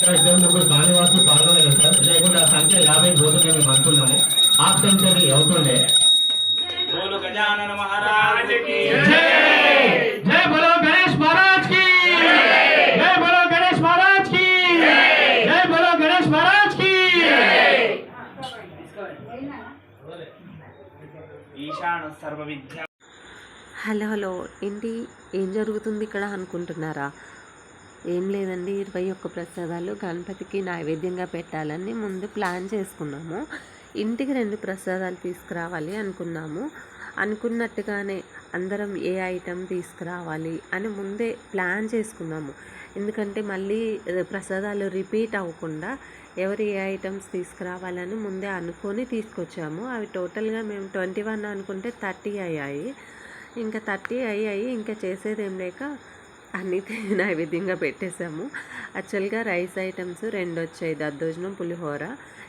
ఇంకా ఇద్దరు ముగ్గురు కానివాసులు పాల్గొనలేదు సార్ లేకుంటే ఆ సంఖ్య యాభై పోతుండే మేము అనుకున్నాము ఆప్తంచరి అవుతుండే बोलो गजानन महाराज की జై బలో గణేష్ మహారాజ్ కి జై బలో గణేష్ మహారాజ్ కి జై బలో గణేష్ మహారాజ్ కి ఈశాన సర్వ విద్య హలో హలో ఏంటి ఏం జరుగుతుంది ఇక్కడ అనుకుంటున్నారా ఏం లేదండి ఇరవై ఒక్క ప్రసాదాలు గణపతికి నైవేద్యంగా పెట్టాలని ముందు ప్లాన్ చేసుకున్నాము. ఇంటికి రెండు ప్రసాదాలు తీసుకురావాలి అనుకున్నాము. అనుకున్నట్టుగానే అందరం ఏ ఐటెం తీసుకురావాలి అని ముందే ప్లాన్ చేసుకున్నాము. ఎందుకంటే మళ్ళీ ప్రసాదాలు రిపీట్ అవ్వకుండా ఎవరు ఏ ఐటమ్స్ తీసుకురావాలని ముందే అనుకొని తీసుకొచ్చాము. అవి టోటల్గా మేము ట్వంటీ వన్ అనుకుంటే థర్టీ అయ్యాయి. ఇంకా థర్టీ అయ్యాయి ఇంకా చేసేది ఏం లేక అన్నీ నైవేద్యంగా పెట్టేశాము. యాక్చువల్గా రైస్ ఐటమ్స్ రెండు వచ్చాయి దద్దోజనం పులిహోర.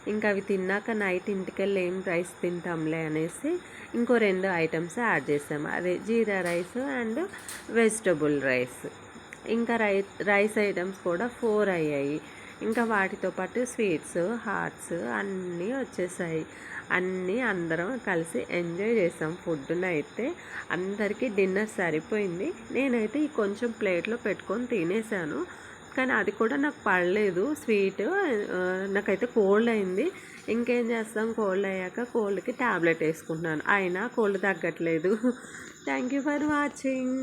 ఇంకా అవి తిన్నాక నైట్ ఇంటికెళ్ళి ఏం రైస్ తింటాంలే అనేసి ఇంకో రెండు ఐటమ్స్ యాడ్ చేసాము అదే jeera rice and vegetable rice. ఇంకా రై రైస్ ఐటమ్స్ కూడా ఫోర్ అయ్యాయి. ఇంకా వాటితో పాటు స్వీట్స్ హాట్స్ అన్నీ వచ్చేసాయి. అన్నీ అందరం కలిసి ఎంజాయ్ చేసాం. ఫుడ్ని అయితే అందరికీ డిన్నర్ సరిపోయింది. నేనైతే ఈ కొంచెం ప్లేట్లో పెట్టుకొని తినేసాను. కానీ అది కూడా నాకు పడలేదు. స్వీట్ నాకైతే కోల్డ్ అయింది. ఇంకేం చేస్తాం? కోల్డ్ అయ్యాక కోల్డ్కి ట్యాబ్లెట్ వేసుకుంటున్నాను. అయినా కోల్డ్ తగ్గట్లేదు. Thank you for watching.